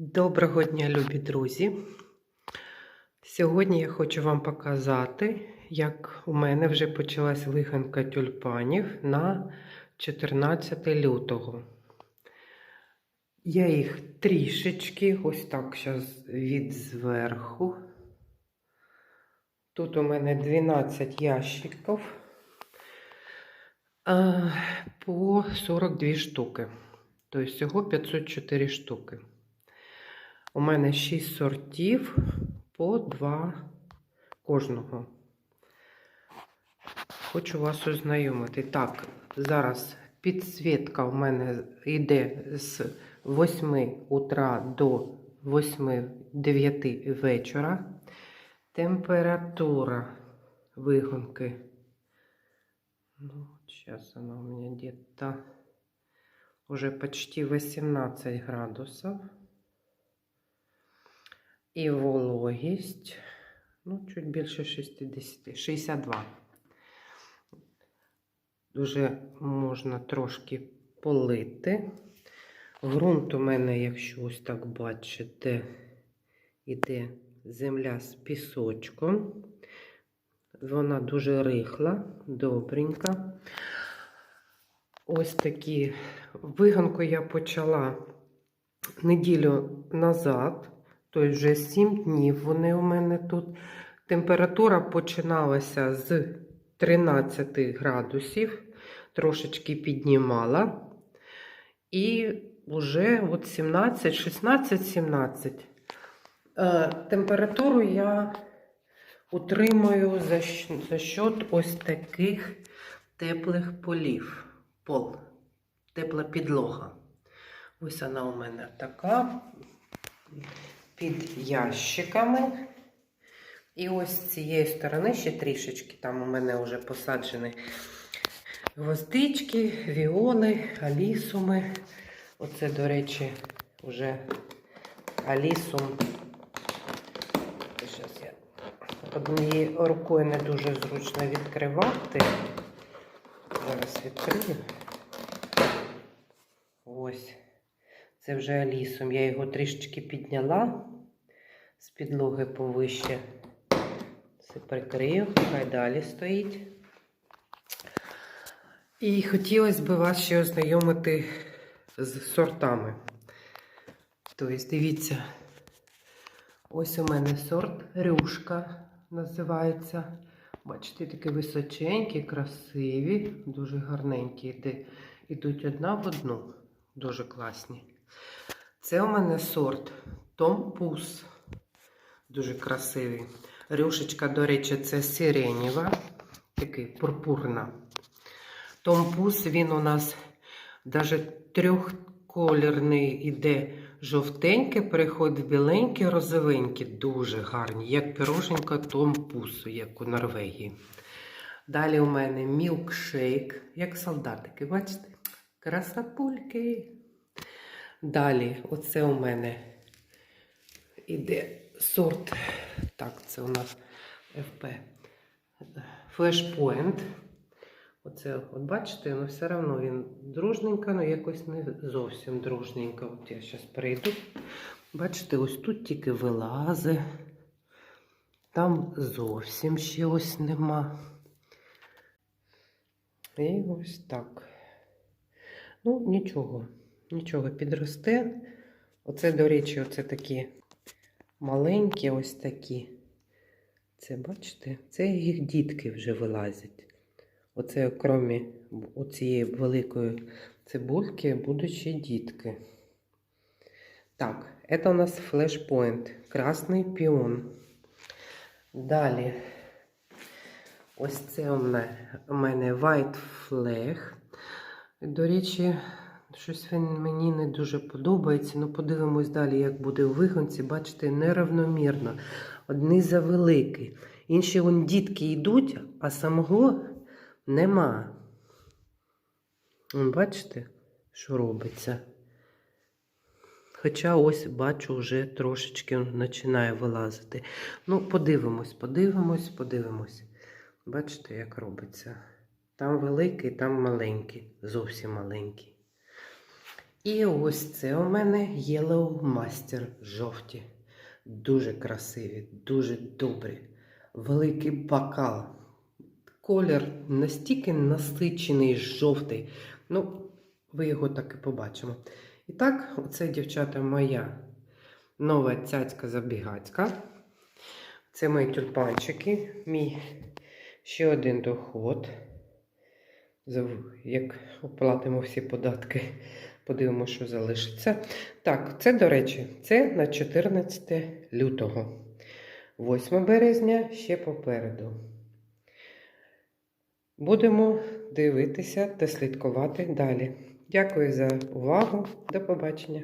Доброго дня, любі друзі! Сьогодні я хочу вам показати, як у мене вже почалась виганка тюльпанів на 14 лютого. Я їх трішечки, ось так зараз від зверху. Тут у мене 12 ящиків по 42 штуки. Тобто всього 504 штуки. У мене 6 сортів по 2 кожного. Хочу вас ознайомити. Так, зараз підсвітка у мене йде з 8 утра до 8-9 вечора. Температура вигонки. Ну, сейчас она у меня где-то уже почти 18 градусов. І вологість, ну, чуть більше 60, 62. Дуже можна трошки полити. Грунт у мене, якщо ось так бачите, іде земля з пісочком. Вона дуже рихла, добренька. Ось такі виганку я почала неділю назад. Тобто вже 7 днів вони у мене тут. Температура починалася з 13 градусів, трошечки піднімала. І вже от 17, 16, 17. Е, температуру я утримую за, за счет ось таких теплих полів. Пол, тепла підлога. Ось вона у мене така під ящиками. І ось з цієї сторони ще трішечки. Там у мене вже посаджені гвоздички, віоли, алісуми. Оце, до речі, вже алісум. Зараз я однією рукою не дуже зручно відкривати. Зараз відкрию. Ось. Це вже алісом. Я його трішечки підняла з підлоги повище. Це прикрию, хай далі стоїть. І хотілося б вас ще ознайомити з сортами. Тобто, дивіться, ось у мене сорт рюшка називається. Бачите, такі височенькі, красиві, дуже гарненькі. Йдуть одна в одну. Дуже класні. Це у мене сорт Томпус. Дуже красивий. Рюшечка, до речі, це сиренєва, такий пурпурна. Томпус, він у нас навіть трьохколірний іде жовтенький, переходить в біленький. Дуже гарні, як піроженька Томпусу, як у Норвегії. Далі у мене мілкшейк, як солдатики, бачите? Красапульки. Далі, оце у мене іде сорт. Так, це у нас FP. Flashpoint. Оце, от бачите, але все одно він дружненько, але якось не зовсім дружненько. От я зараз перейду. Бачите, ось тут тільки вилази. Там зовсім ще ось нема. І ось так. Ну, нічого. Нічого підросте. Оце, до речі, оце такі маленькі, ось такі. Це, бачите, це їх дітки вже вилазять. Оце, окрім цієї великої цибульки, будуть дітки. Так, це у нас флешпоінт. Красний піон. Далі, ось це у мене White Flag. До речі, Щось він мені не дуже подобається. Ну, подивимось далі, як буде в вигонці. Бачите, неравномірно. Одні завеликі. Інші вон дітки йдуть, а самого нема. Бачите, що робиться? Хоча ось бачу, вже трошечки починає вилазити. Ну, подивимось, подивимось, подивимось. Бачите, як робиться. Там великий, там маленький, зовсім маленький. І ось це у мене Yellow Master жовті. Дуже красиві, дуже добрі. Великий бокал. Колір настільки насичений жовтий. Ну, ви його так і побачимо. І так, оце, дівчата, моя нова цяцька забігацька. Це мої тюльпанчики, мій ще один доход. Як оплатимо всі податки, подивимося, що залишиться. Так, це, до речі, це на 14 лютого. 8 березня ще попереду. Будемо дивитися та слідкувати далі. Дякую за увагу. До побачення.